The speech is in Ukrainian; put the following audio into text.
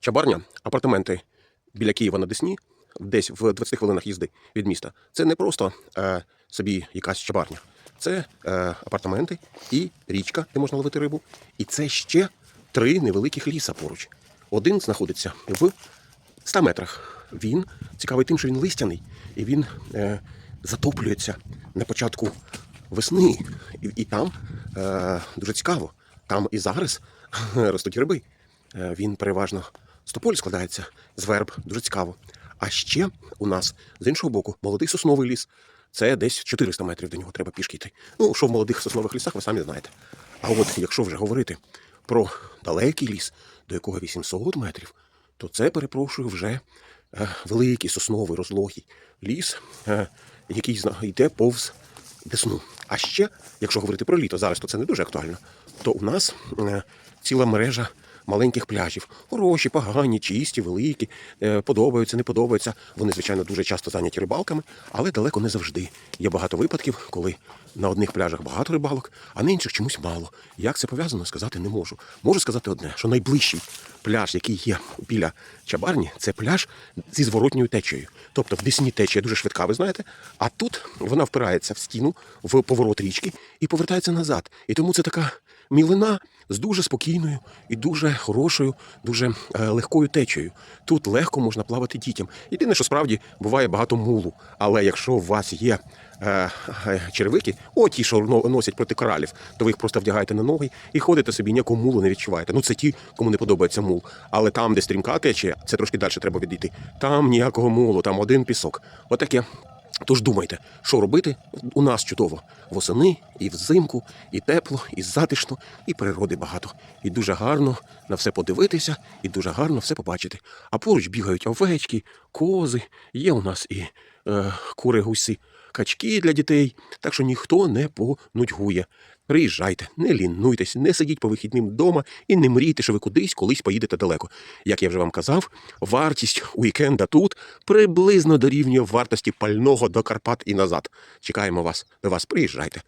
Чабарня, апартаменти біля Києва на Десні, десь в 20 хвилинах їзди від міста. Це не просто е, собі якась чабарня. Це е, апартаменти і річка, де можна ловити рибу. І це ще три невеликих ліса поруч. Один знаходиться в 100 метрах. Він цікавий тим, що він листяний, і він е, затоплюється на початку весни. І, і там е, дуже цікаво. Там і зараз ростуть гриби. Е, він переважно з тополі складається, з верб, дуже цікаво. А ще у нас з іншого боку молодий сосновий ліс. Це десь 400 метрів до нього треба пішки йти. Ну, що в молодих соснових лісах, ви самі знаєте. А от якщо вже говорити про далекий ліс, до якого 800 метрів, то це, перепрошую, вже е, великий сосновий розлогий ліс, е, який йде повз Десну. А ще, якщо говорити про літо, зараз то це не дуже актуально, то у нас е, ціла мережа маленьких пляжів. Хороші, погані, чисті, великі, е, подобаються, не подобаються. Вони, звичайно, дуже часто зайняті рибалками, але далеко не завжди. Є багато випадків, коли на одних пляжах багато рибалок, а на інших чомусь мало. Як це пов'язано, сказати не можу. Можу сказати одне, що найближчий пляж, який є біля чабарні, це пляж зі зворотньою течією. Тобто в Десні течія дуже швидка, ви знаєте, а тут вона впирається в стіну, в поворот річки і повертається назад. І тому це така мілина з дуже спокійною і дуже хорошою, дуже е, легкою течією. Тут легко можна плавати дітям. Єдине, що справді буває багато мулу. Але якщо у вас є е, е, черевики, о, ті, що носять проти коралів, то ви їх просто вдягаєте на ноги і ходите собі, ніякого мулу не відчуваєте. Ну це ті, кому не подобається мул. Але там, де стрімка течія, це трошки далі треба відійти. Там ніякого мулу, там один пісок. Отаке. Тож думайте, що робити у нас чудово восени, і взимку, і тепло, і затишно, і природи багато. І дуже гарно на все подивитися, і дуже гарно все побачити. А поруч бігають овечки, кози, є у нас і е, кури гуси, качки для дітей, так що ніхто не понудьгує. Приїжджайте, не лінуйтесь, не сидіть по вихідним вдома і не мрійте, що ви кудись колись поїдете далеко. Як я вже вам казав, вартість уікенда тут приблизно дорівнює вартості пального до Карпат і назад. Чекаємо вас. До вас приїжджайте.